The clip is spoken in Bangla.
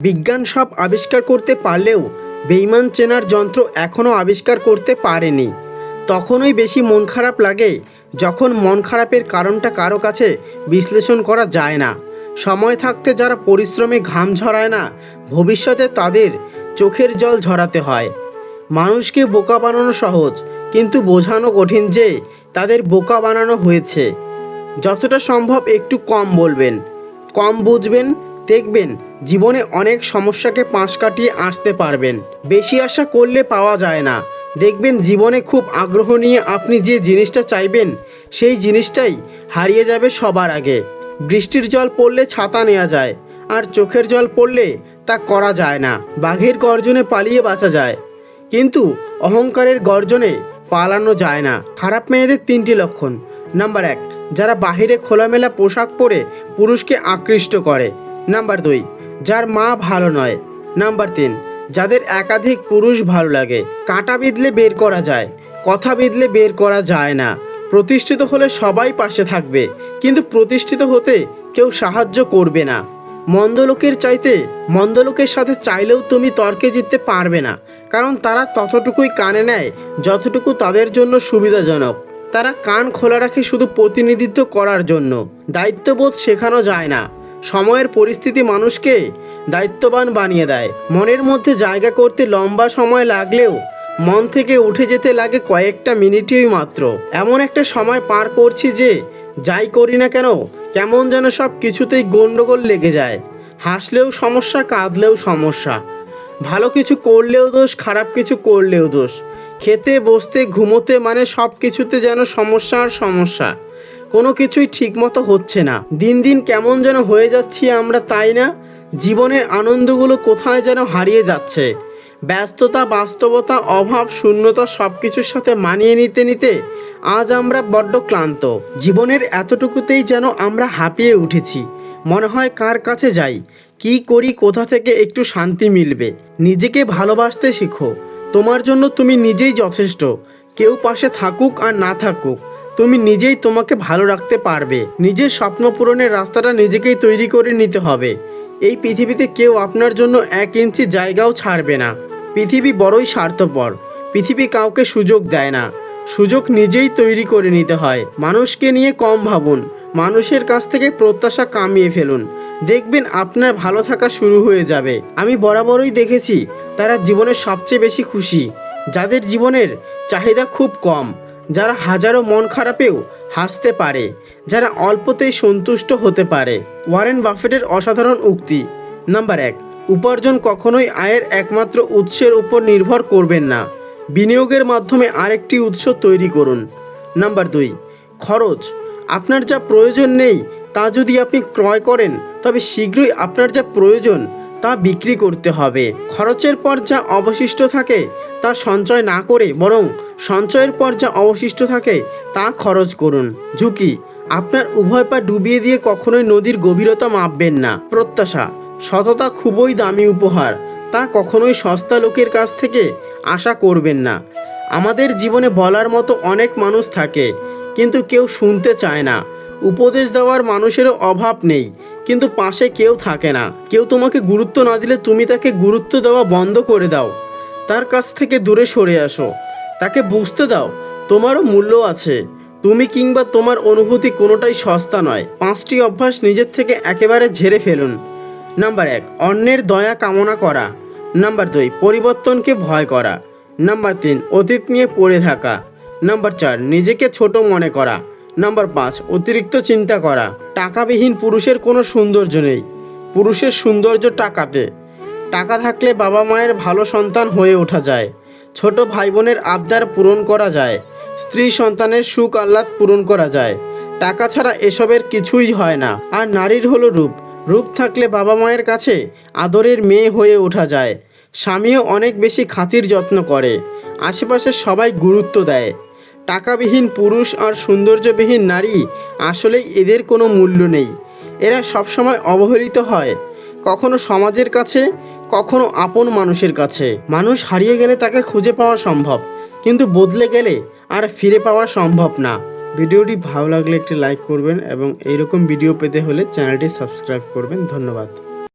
বিজ্ঞান সব আবিষ্কার করতে পারলেও বেইমান চেনার যন্ত্র এখনও আবিষ্কার করতে পারেনি। তখনই বেশি মন খারাপ লাগে যখন মন খারাপের কারণটা কারও কাছে বিশ্লেষণ করা যায় না। সময় থাকতে যারা পরিশ্রমে ঘাম ঝরায় না, ভবিষ্যতে তাদের চোখের জল ঝরাতে হয়। মানুষকে বোকা বানানো সহজ, কিন্তু বোঝানো কঠিন যে তাদের বোকা বানানো হয়েছে। যতটা সম্ভব একটু কম বলবেন, কম বুঝবেন দেখবেন, জীবনে অনেক সমস্যাকে পাশ কাটিয়ে আসতে পারবেন। বেশি আশা করলে পাওয়া যায় না। দেখবেন, জীবনে খুব আগ্রহ নিয়ে আপনি যে জিনিসটা চাইবেন, সেই জিনিসটাই হারিয়ে যাবে সবার আগে। বৃষ্টির জল পড়লে ছাতা নেওয়া যায়, আর চোখের জল পড়লে তা করা যায় না। বাঘের গর্জনে পালিয়ে বাঁচা যায়। কিন্তু অহংকারের গর্জনে পালানো যায় না। খারাপ মেয়েদের তিনটি লক্ষণ। নাম্বার এক, যারা বাহিরে খোলামেলা পোশাক পরে পুরুষকে আকৃষ্ট করে। নাম্বার দুই, যার মা ভালো নয়। নাম্বার তিন, যাদের একাধিক পুরুষ ভালো লাগে। কাঁটা বিঁধলে বের করা যায়, কথা বিঁধলে বের করা যায় না। প্রতিষ্ঠিত হলে সবাই পাশে থাকবে, কিন্তু প্রতিষ্ঠিত হতে কেউ সাহায্য করবে না। মন্দলোকের চাইতে মন্দলোকের সাথে চাইলেও তুমি তর্কে জিততে পারবে না, কারণ তারা ততটুকুই কানে নেয়, যতটুকু তাদের জন্য সুবিধাজনক। তারা কান খোলা রাখে শুধু প্রতিনিধিত্ব করার জন্য, দায়িত্ববোধ শেখানো যায় না। সময়ের পরিস্থিতি মানুষকে দায়িত্ববান বানিয়ে দেয়। মনের মধ্যে জায়গা করতে লম্বা সময় লাগলেও মন থেকে উঠে যেতে লাগে কয়েকটা মিনিটই মাত্র। এমন একটা সময় পার করছি যে যাই করি না কেন, কেমন যেন সব কিছুতেই গণ্ডগোল লেগে যায়। হাসলেও সমস্যা, কাঁদলেও সমস্যা। ভালো কিছু করলেও দোষ, খারাপ কিছু করলেও দোষ। খেতে, বসতে, ঘুমোতে মানে সব কিছুতে যেন সমস্যা আর সমস্যা। কোনো কিছুই ঠিকমতো হচ্ছে না। দিন দিন কেমন যেন হয়ে যাচ্ছি আমরা, তাই না? জীবনের আনন্দগুলো কোথায় যেন হারিয়ে যাচ্ছে। ব্যস্ততা, বাস্তবতা, অভাব, শূন্যতা সব কিছুর সাথে মানিয়ে নিতে নিতে আজ আমরা বড্ড ক্লান্ত। জীবনের এতটুকুতেই যেন আমরা হাঁপিয়ে উঠেছি। মনে হয় কার কাছে যাই? কি করি, কোথা থেকে একটু শান্তি মিলবে? নিজেকে ভালোবাসতে শিখো। তোমার জন্য তুমি নিজেই যথেষ্ট। কেউ পাশে থাকুক আর না থাকুক। তুমি নিজেই তোমাকে ভালো রাখতে পারবে। নিজের স্বপ্ন পূরণের রাস্তাটা নিজেকেই তৈরি করে নিতে হবে। এই পৃথিবীতে কেউ আপনার জন্য এক ইঞ্চি জায়গাও ছাড়বে না। পৃথিবী বড়ই স্বার্থপর। পৃথিবী কাউকে সুযোগ দেয় না। সুযোগ নিজেই তৈরি করে নিতে হয়। মানুষকে নিয়ে কম ভাবুন। মানুষের কাছ থেকে প্রত্যাশা কামিয়ে ফেলুন। দেখবেন আপনার ভালো থাকা শুরু হয়ে যাবে। আমি বরাবরই দেখেছি, তারা জীবনের সবচেয়ে বেশি খুশি। যাদের জীবনের চাহিদা খুব কম। যারা হাজারো মন খারাপেও হাসতে পারে, যারা অল্পতেই সন্তুষ্ট হতে পারে। ওয়ারেন বাফেটের অসাধারণ উক্তি। নাম্বার এক, উপার্জন কখনোই আয়ের একমাত্র উৎসের উপর নির্ভর করবেন না। বিনিয়োগের মাধ্যমে আরেকটি উৎস তৈরি করুন। নাম্বার দুই, খরচ। আপনার যা প্রয়োজন নেই, তা যদি আপনি ক্রয় করেন, তবে শীঘ্রই আপনার যা প্রয়োজন তা বিক্রি করতে হবে। খরচের পর যা অবশিষ্ট থাকে তা সঞ্চয় না করে বরং সঞ্চয়ের পর যা অবশিষ্ট থাকে তা খরচ করুন। ঝুঁকি, আপনার উভয় পা ডুবিয়ে দিয়ে কখনোই নদীর গভীরতা মাপবেন না। প্রত্যাশা, সততা খুবই দামি উপহার, তা কখনোই সস্তা লোকের কাছ থেকে আশা করবেন না। আমাদের জীবনে বলার মতো অনেক মানুষ থাকে, কিন্তু কেউ শুনতে চায় না। উপদেশ দেওয়ার মানুষেরও অভাব নেই। কিন্তু পাশে কেউ থাকে না। কেউ তোমাকে গুরুত্ব না দিলে তুমি তাকে গুরুত্ব দেওয়া বন্ধ করে দাও। তার কাছ থেকে দূরে সরে আসো। তাকে বুঝতে দাও, তোমারও মূল্য আছে। তুমি কিংবা তোমার অনুভূতি কোনোটাই সস্তা নয়। পাঁচটি অভ্যাস নিজের থেকে একেবারে ঝেড়ে ফেলুন। নাম্বার এক, অন্যের দয়া কামনা করা। নাম্বার দুই, পরিবর্তনকে ভয় করা। নাম্বার তিন, অতীত নিয়ে পড়ে থাকা। নাম্বার চার, নিজেকে ছোট মনে করা। নাম্বার পাঁচ, অতিরিক্ত চিন্তা করা। টাকাবিহীন পুরুষের কোনো সৌন্দর্য নেই। পুরুষের সৌন্দর্য টাকাতে। টাকা থাকলে বাবা মায়ের ভালো সন্তান হয়ে ওঠা যায়। ছোট ভাই বোনের আবদার পূরণ করা যায়। স্ত্রী সন্তানের সুখ আহ্লাদ পূরণ করা যায়। টাকা ছাড়া এসবের কিছুই হয় না। আর নারীর হলো রূপ। রূপ থাকলে বাবা মায়ের কাছে আদরের মেয়ে হয়ে ওঠা যায়। স্বামীও অনেক বেশি খাতির যত্ন করে। আশেপাশের সবাই গুরুত্ব দেয়। টাকাবিহীন পুরুষ আর সৌন্দর্যবিহীন নারী আসলেই এদের কোনো মূল্য নেই। এরা সবসময় অবহেলিত হয়, কখনো সমাজের কাছে, কখনো আপন মানুষের কাছে। মানুষ হারিয়ে গেলে তাকে খুঁজে পাওয়া সম্ভব, কিন্তু বদলে গেলে আর ফিরে পাওয়া সম্ভব না। ভিডিওটি ভালো লাগলে একটি লাইক করবেন এবং এইরকম ভিডিও পেতে হলে চ্যানেলটি সাবস্ক্রাইব করবেন। ধন্যবাদ।